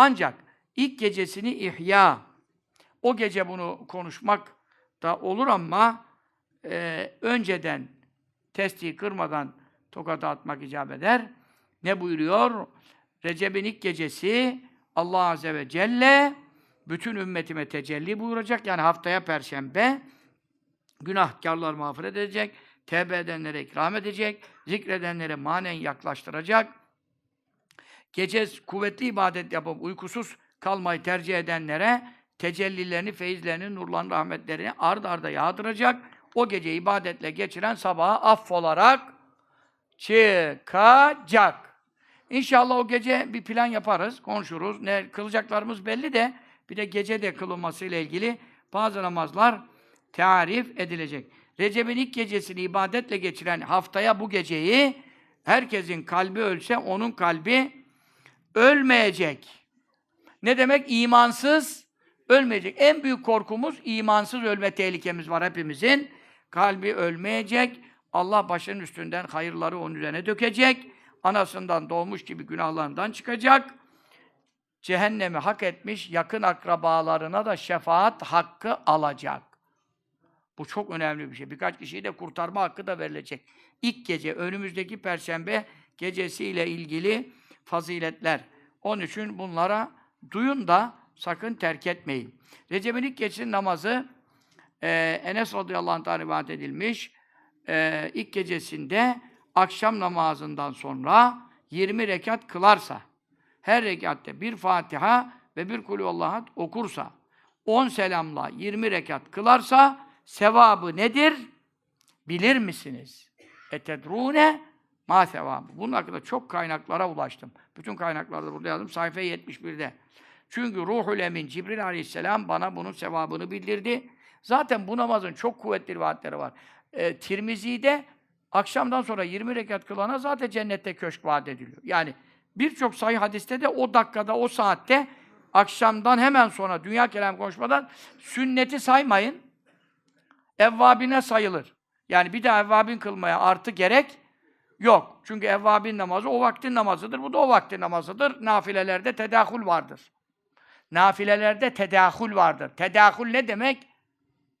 Ancak ilk gecesini ihya, o gece bunu konuşmak da olur ama e, önceden testiyi kırmadan tokat atmak icap eder. Ne buyuruyor? Recep'in ilk gecesi Allah Azze ve Celle bütün ümmetime tecelli buyuracak. Yani haftaya Perşembe günahkarlar mağfiret edecek, tevbe edenlere ikram edecek, zikredenlere manen yaklaştıracak. Gece kuvvetli ibadet yapıp uykusuz kalmayı tercih edenlere tecellilerini, feyizlerini, nurlarını, rahmetlerini ard arda yağdıracak. O gece ibadetle geçiren sabaha affolarak çıkacak. İnşallah o gece bir plan yaparız, konuşuruz. Ne kılacaklarımız belli de bir de gece de kılınması ile ilgili bazı namazlar tarif edilecek. Recep'in ilk gecesini ibadetle geçiren haftaya bu geceyi herkesin kalbi ölse onun kalbi ölmeyecek. Ne demek? İmansız ölmeyecek. En büyük korkumuz imansız ölme tehlikemiz var hepimizin. Kalbi ölmeyecek. Allah başının üstünden hayırları onun üzerine dökecek. Anasından doğmuş gibi günahlarından çıkacak. Cehennemi hak etmiş yakın akrabalarına da şefaat hakkı alacak. Bu çok önemli bir şey. Birkaç kişiyi de kurtarma hakkı da verilecek. İlk gece, önümüzdeki perşembe gecesiyle ilgili faziletler. Onun için bunlara duyun da sakın terk etmeyin. Recep'in ilk gecesinin namazı e, Enes radıyallahu anh'tan rivayet edilmiş. E, ilk gecesinde akşam namazından sonra 20 rekat kılarsa, her rekatte bir Fatiha ve bir kulüvallahu okursa, 10 selamla 20 rekat kılarsa sevabı nedir? Bilir misiniz? Etedrune ma sevabı. Bunun hakkında çok kaynaklara ulaştım. Bütün kaynaklarda burada yazdım. Sayfa 71'de. Çünkü Ruhul Emin Cibril Aleyhisselam bana bunun sevabını bildirdi. Zaten bu namazın çok kuvvetli rivayetleri var. E, Tirmizi'de akşamdan sonra 20 rekat kılana zaten cennette köşk vaat ediliyor. Yani birçok sayı hadiste de o dakikada, o saatte akşamdan hemen sonra dünya kelam konuşmadan sünneti saymayın. Evvabine sayılır. Yani bir daha evvabin kılmaya artı gerek yok. Çünkü evvabin namazı o vaktin namazıdır. Bu da o vaktin namazıdır. Nafilelerde tedahül vardır. Nafilelerde tedahül vardır. Tedahül ne demek?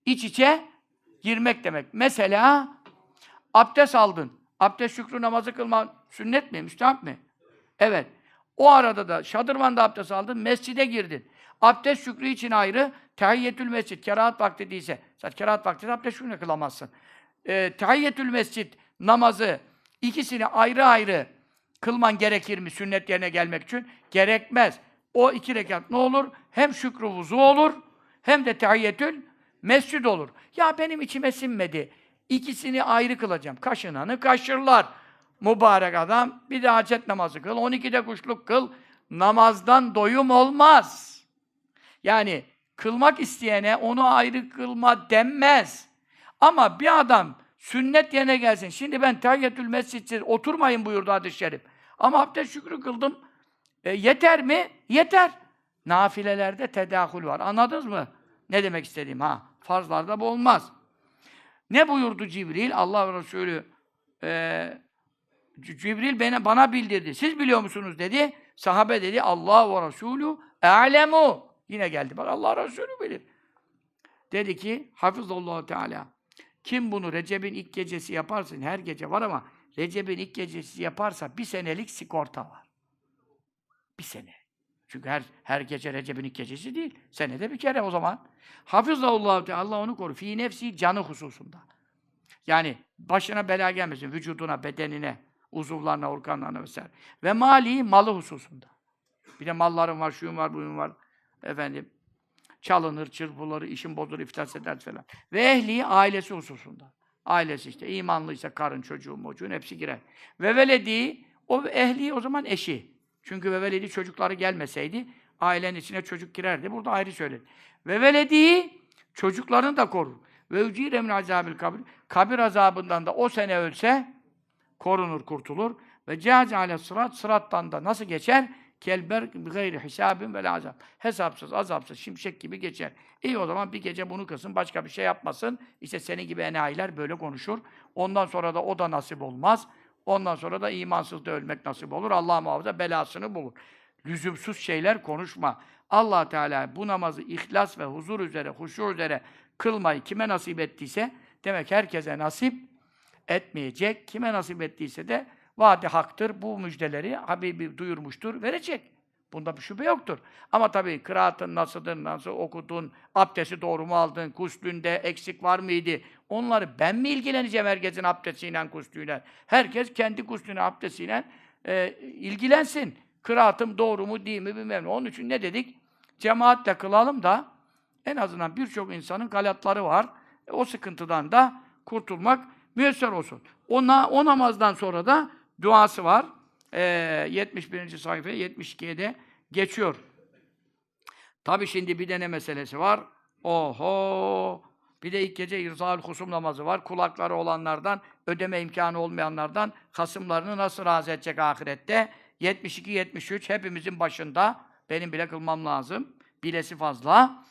İç içe girmek demek. Mesela abdest aldın. Abdest şükrü namazı kılman sünnet mi? Müstahap mi? Evet. O arada da şadırvanda abdest aldın, mescide girdin. Abdest şükrü için ayrı, tehiyyetül mescid, kerahat vakti değilse. Zaten kerahat vakti abdest şükrü kılamazsın. E, tehiyyetül mescid namazı ikisini ayrı ayrı kılman gerekir mi sünnet yerine gelmek için? Gerekmez. O iki rekat ne olur? Hem şükrü vuzu olur, hem de tehiyyetül mescid olur. Ya benim içime sinmedi. İkisini ayrı kılacağım. Kaşınanı kaşırlar. Mübarek adam bir de hacet namazı kıl, 12'de kuşluk kıl. Namazdan doyum olmaz. Yani kılmak isteyene onu ayrı kılma denmez. Ama bir adam sünnet yerine gelsin. Şimdi ben tahiyyetül mescidsiz oturmayın buyurdu hadis-i şerif. Ama abdest şükrü kıldım. E, yeter mi? Yeter. Nafilelerde tedahül var. Anladınız mı? Ne demek istediğim ha? Farzlarda bu olmaz. Ne buyurdu Cibril? Allah Resulü e, Cibril bana, bana bildirdi. Siz biliyor musunuz dedi. Sahabe dedi Allah ve Resulü alemu. Yine geldi. Bak Allah Resulü bilir. Dedi ki Hafizallahu Teala kim bunu Recep'in ilk gecesi yaparsa her gece var ama Recep'in ilk gecesi yaparsa bir senelik sigorta var. Bir sene. Çünkü her her gece Recep'in ilk gecesi değil. Senede bir kere o zaman. Hafizallahu Teala Allah onu koru. Fi nefsi canı hususunda. Yani başına bela gelmesin. Vücuduna, bedenine, uzuvlarına, organlarına vesaire. Ve mali, malı hususunda. Bir de mallarım var, şuyum var, buyum var. Efendim, çalınır, çırpılır, işin bozulur, iflas eder falan. Ve ehli, ailesi hususunda. Ailesi işte, imanlıysa karın, çocuğu, mocuğun hepsi girer. Ve veledi, o ehli o zaman eşi. Çünkü ve veledi çocukları gelmeseydi, ailenin içine çocuk girerdi. Burada ayrı söyledi. Ve veledi, çocuklarını da korur. Ve ücire min azabil kabir. Kabir azabından da o sene ölse, korunur, kurtulur. Ve cihaz ale sırat, sırattan da nasıl geçer? Kelber gayri hisabin ve azap. Hesapsız, azapsız, şimşek gibi geçer. İyi o zaman bir gece bunu kılsın, başka bir şey yapmasın. İşte senin gibi enayiler böyle konuşur. Ondan sonra da o da nasip olmaz. Ondan sonra da imansız da ölmek nasip olur. Allah muhafaza belasını bulur. lüzumsuz şeyler konuşma. Allah Teala bu namazı ihlas ve huzur üzere, huşu üzere kılmayı kime nasip ettiyse demek herkese nasip etmeyecek. Kime nasip ettiyse de vaadi haktır. Bu müjdeleri Habibi duyurmuştur, verecek. Bunda bir şüphe yoktur. Ama tabii kıraatın nasıldır, nasıl okudun, abdesti doğru mu aldın, kuslünde eksik var mıydı? Onları ben mi ilgileneceğim herkesin abdestiyle, kuslüyle? Herkes kendi kuslüne, abdestiyle e, ilgilensin. Kıraatım doğru mu, değil mi bilmem ne. Onun için ne dedik? Cemaatle kılalım da en azından birçok insanın galatları var. E, o sıkıntıdan da kurtulmak müyesser olsun. Ona, o namazdan sonra da duası var. E, 71. sayfa 72'ye de geçiyor. Tabi şimdi bir de ne meselesi var? Oho! Bir de ilk gece irzal husum namazı var. Kulakları olanlardan, ödeme imkanı olmayanlardan hasımlarını nasıl razı edecek ahirette? 72-73 hepimizin başında. Benim bile kılmam lazım. Bilesi fazla.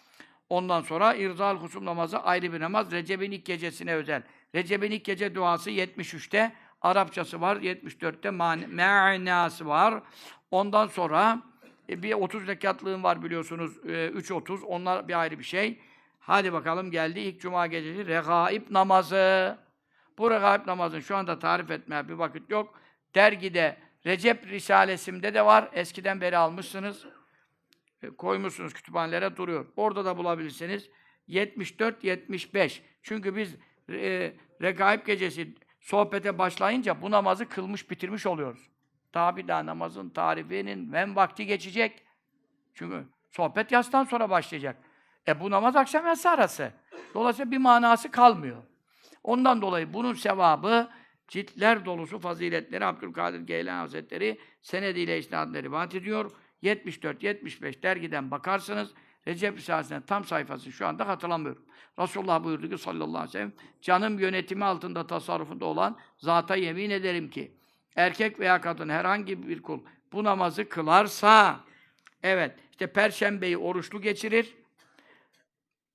Ondan sonra irzal husum namazı ayrı bir namaz. Recep'in ilk gecesine özel. Recep'in ilk gece duası 73'te. Arapçası var. 74'te man- manası var. Ondan sonra e, bir 30 rekatlığın var biliyorsunuz. E, 3.30. Onlar bir ayrı bir şey. Hadi bakalım geldi ilk cuma gecesi regaib namazı. Bu regaib namazın şu anda tarif etmeye bir vakit yok. Dergide Recep Risalesimde de var. Eskiden beri almışsınız. E, koymuşsunuz kütüphanelere duruyor. Orada da bulabilirsiniz. 74-75. Çünkü biz e, regaib gecesi sohbete başlayınca bu namazı kılmış bitirmiş oluyoruz. Daha bir daha namazın tarifinin hem vakti geçecek. Çünkü sohbet yastan sonra başlayacak. E bu namaz akşam yatsı arası. Dolayısıyla bir manası kalmıyor. Ondan dolayı bunun sevabı ciltler dolusu faziletleri Abdülkadir Geylan Hazretleri senediyle isnadını rivayet ediyor. 74-75 dergiden bakarsınız. Recep Risalesi'nin tam sayfası şu anda hatırlamıyorum. Resulullah buyurdu ki sallallahu aleyhi ve sellem canım yönetimi altında tasarrufunda olan zata yemin ederim ki erkek veya kadın herhangi bir kul bu namazı kılarsa evet işte perşembeyi oruçlu geçirir.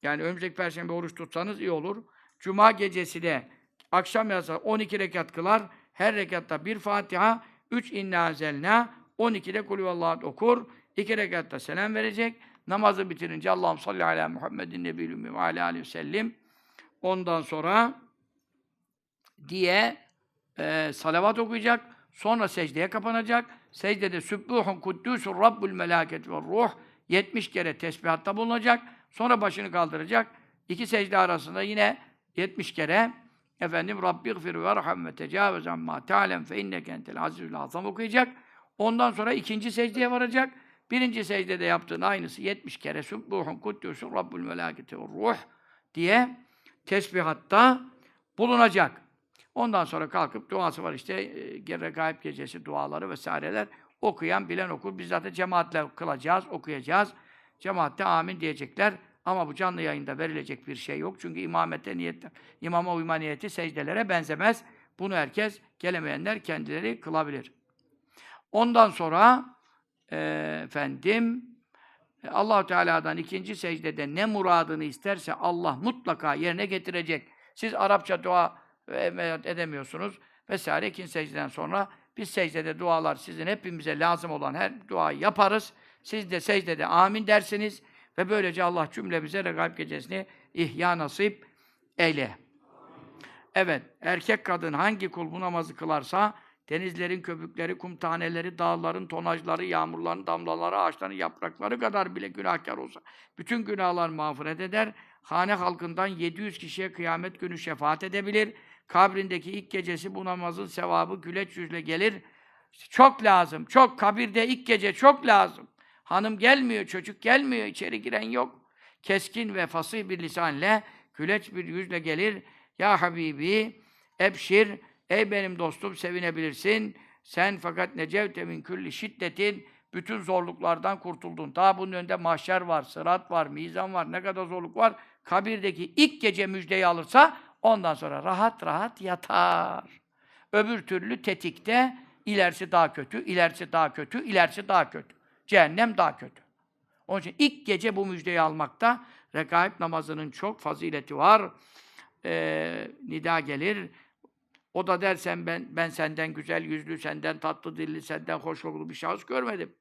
Yani önümüzdeki perşembe oruç tutsanız iyi olur. Cuma gecesi de akşam yatsı 12 rekat kılar. Her rekatta bir Fatiha, 3 inna zelna, 12'de kulüvallahu okur. 2 rekatta selam verecek. Namazı bitirince Allah'ım salli ala Muhammedin nebiyyül ve ala aleyhi ve sellem. Ondan sonra diye e, salavat okuyacak. Sonra secdeye kapanacak. Secdede Sübbuhun Kuddüsün Rabbul Melaket ve Ruh 70 kere tesbihatta bulunacak. Sonra başını kaldıracak. İki secde arasında yine 70 kere efendim Rabbi gfir ve erham ve tecavüz amma ta'lem fe inneke entel azizül azam okuyacak. Ondan sonra ikinci secdeye varacak. Birinci secdede yaptığın aynısı 70 kere Sübbuhun Kuddüsün Rabbul Meleketi ve Ruh diye tesbihatta bulunacak. Ondan sonra kalkıp duası var işte e, regaib gecesi duaları vesaireler okuyan bilen okur. Biz zaten cemaatle kılacağız, okuyacağız. Cemaatte amin diyecekler. Ama bu canlı yayında verilecek bir şey yok. Çünkü imamette niyet, imama uyma niyeti secdelere benzemez. Bunu herkes, gelemeyenler kendileri kılabilir. Ondan sonra efendim allah Teala'dan ikinci secdede ne muradını isterse Allah mutlaka yerine getirecek. Siz Arapça dua e, edemiyorsunuz vesaire ikinci secdeden sonra biz secdede dualar sizin hepimize lazım olan her duayı yaparız. Siz de secdede amin dersiniz ve böylece Allah cümlemize regaib gecesini ihya nasip eyle. Evet, erkek kadın hangi kul bu namazı kılarsa denizlerin köpükleri, kum taneleri, dağların tonajları, yağmurların damlaları, ağaçların yaprakları kadar bile günahkar olsa bütün günahlar mağfiret eder. Hane halkından 700 kişiye kıyamet günü şefaat edebilir. Kabrindeki ilk gecesi bu namazın sevabı güleç yüzle gelir. Çok lazım. Çok kabirde ilk gece çok lazım. Hanım gelmiyor, çocuk gelmiyor, içeri giren yok. Keskin ve fasih bir lisan ile güleç bir yüzle gelir. Ya Habibi, ebşir, ey benim dostum sevinebilirsin. Sen fakat necevte min külli şiddetin, bütün zorluklardan kurtuldun. Daha bunun önünde mahşer var, sırat var, mizan var, ne kadar zorluk var. Kabirdeki ilk gece müjdeyi alırsa ondan sonra rahat rahat yatar. Öbür türlü tetikte ilerisi daha kötü, ilerisi daha kötü, ilerisi daha kötü. Cehennem daha kötü. Onun için ilk gece bu müjdeyi almakta rekaip namazının çok fazileti var. Ee, nida gelir. O da dersen ben ben senden güzel yüzlü, senden tatlı dilli, senden hoş kokulu bir şahıs görmedim.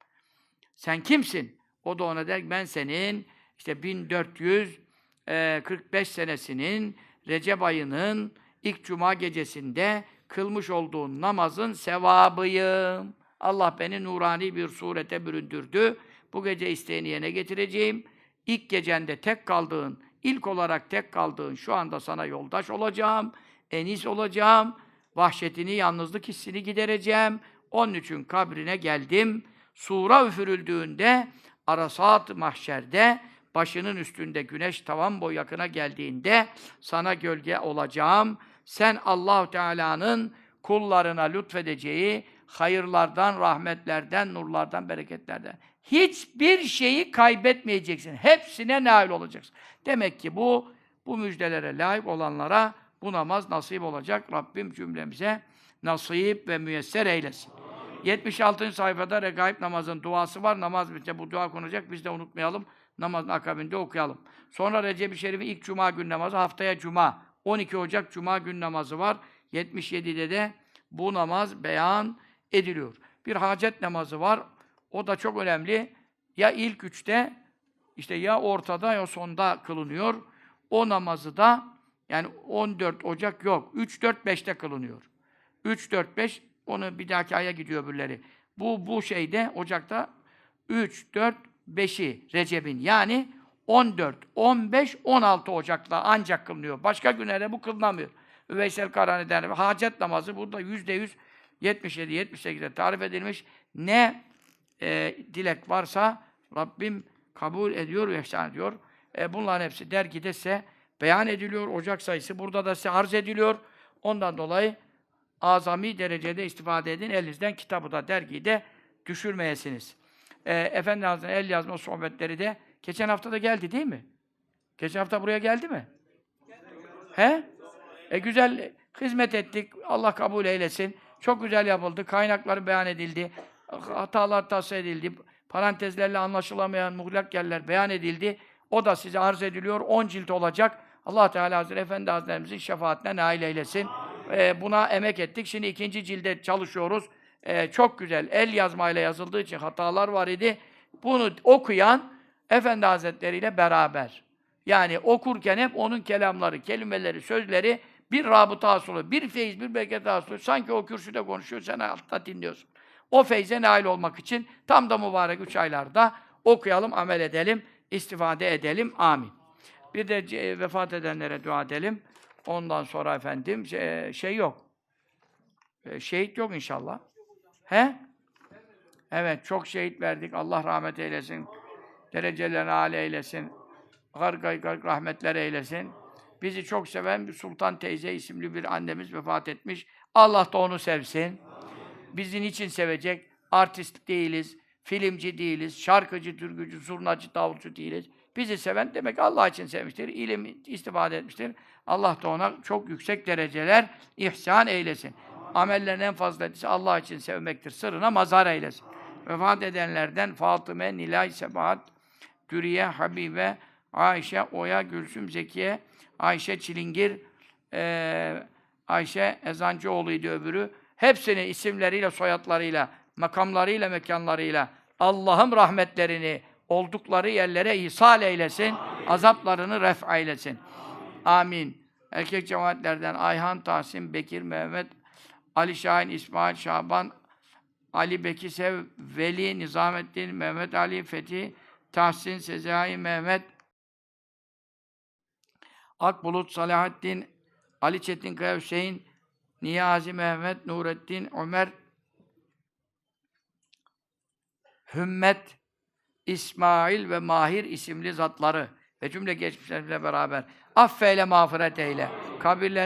Sen kimsin? O da ona der ki ben senin işte 1445 senesinin Recep ayının ilk cuma gecesinde kılmış olduğun namazın sevabıyım. Allah beni nurani bir surete büründürdü. Bu gece isteğini yerine getireceğim. İlk gecende tek kaldığın, ilk olarak tek kaldığın şu anda sana yoldaş olacağım, enis olacağım, vahşetini, yalnızlık hissini gidereceğim. Onun için kabrine geldim. Sura üfürüldüğünde, arasat mahşerde, başının üstünde güneş tavan boy yakına geldiğinde sana gölge olacağım. Sen Allahu Teala'nın kullarına lütfedeceği hayırlardan, rahmetlerden, nurlardan, bereketlerden hiçbir şeyi kaybetmeyeceksin. Hepsine nail olacaksın. Demek ki bu bu müjdelere layık olanlara bu namaz nasip olacak. Rabbim cümlemize nasip ve müyesser eylesin. 76. sayfada regaib namazın duası var. Namaz bitince bu dua konacak. Biz de unutmayalım. Namazın akabinde okuyalım. Sonra Recep-i Şerif'in ilk cuma gün namazı haftaya cuma. 12 Ocak cuma gün namazı var. 77'de de bu namaz beyan ediliyor. Bir hacet namazı var. O da çok önemli. Ya ilk üçte işte ya ortada ya sonda kılınıyor. O namazı da yani 14 Ocak yok. 3 4 5'te kılınıyor. 3 4 5 onu bir dahaki aya gidiyor öbürleri. Bu bu şeyde Ocak'ta 3 4 5'i Recep'in yani 14, 15, 16 Ocak'ta ancak kılınıyor. Başka günlerde bu kılınamıyor. Veysel Karani'den hacet namazı burada yüzde yüz 77, 78'de tarif edilmiş. Ne e, dilek varsa Rabbim kabul ediyor ve ihsan ediyor. E, bunların hepsi dergide size beyan ediliyor. Ocak sayısı burada da size arz ediliyor. Ondan dolayı azami derecede istifade edin. Elinizden kitabı da dergiyi de düşürmeyesiniz. E, Efendi Hazretleri'nin el yazma sohbetleri de geçen hafta da geldi değil mi? Geçen hafta buraya geldi mi? He? E güzel hizmet ettik. Allah kabul eylesin. Çok güzel yapıldı. Kaynakları beyan edildi. Hatalar tahsil edildi. Parantezlerle anlaşılamayan muhlak yerler beyan edildi. O da size arz ediliyor. 10 cilt olacak. Allah Teala Hazretleri Efendi Hazretlerimizin şefaatine nail eylesin. Ee, buna emek ettik. Şimdi ikinci cilde çalışıyoruz. Ee, çok güzel. El yazmayla yazıldığı için hatalar var idi. Bunu okuyan Efendi Hazretleri ile beraber. Yani okurken hep onun kelamları, kelimeleri, sözleri bir rabıta hasılı, bir feyiz, bir bereket hasılı. Sanki o kürsüde konuşuyor, sen altta dinliyorsun. O feyze nail olmak için tam da mübarek üç aylarda okuyalım, amel edelim, istifade edelim. Amin. Bir de vefat edenlere dua edelim. Ondan sonra efendim şey, şey yok. E, Şehit yok inşallah. He? Evet, çok şehit verdik. Allah rahmet eylesin. Derecelerini âli eylesin. Garg garg rahmetler eylesin. Bizi çok seven bir Sultan teyze isimli bir annemiz vefat etmiş. Allah da onu sevsin. Bizi niçin sevecek? Artist değiliz, filmci değiliz, şarkıcı, türkücü, zurnacı, davulcu değiliz. Bizi seven demek Allah için sevmiştir, ilim istifade etmiştir. Allah da ona çok yüksek dereceler ihsan eylesin. Amellerin en fazlalısı Allah için sevmektir. Sırrına mazhar eylesin. Vefat edenlerden Fatıme, Nilay, Sebahat, Dürüye, Habibe, Ayşe, Oya, Gülsüm, Zekiye, Ayşe Çilingir, eee, Ayşe Ezancıoğlu'ydu öbürü. Hepsini isimleriyle, soyadlarıyla, makamlarıyla, mekanlarıyla Allah'ım rahmetlerini oldukları yerlere ihsal eylesin, azaplarını ref eylesin. Amin. Erkek cemaatlerden Ayhan, Tahsin, Bekir, Mehmet, Ali Şahin, İsmail, Şaban, Ali Bekir Sev, Veli, Nizamettin, Mehmet Ali, Fethi, Tahsin, Sezai, Mehmet, Akbulut, Salahaddin, Ali Çetinkaya, Hüseyin, Niyazi, Mehmet, Nurettin, Ömer, Hümmet, İsmail ve Mahir isimli zatları ve cümle geçmişlerimizle beraber affeyle, mağfiret eyle. Kabirlerini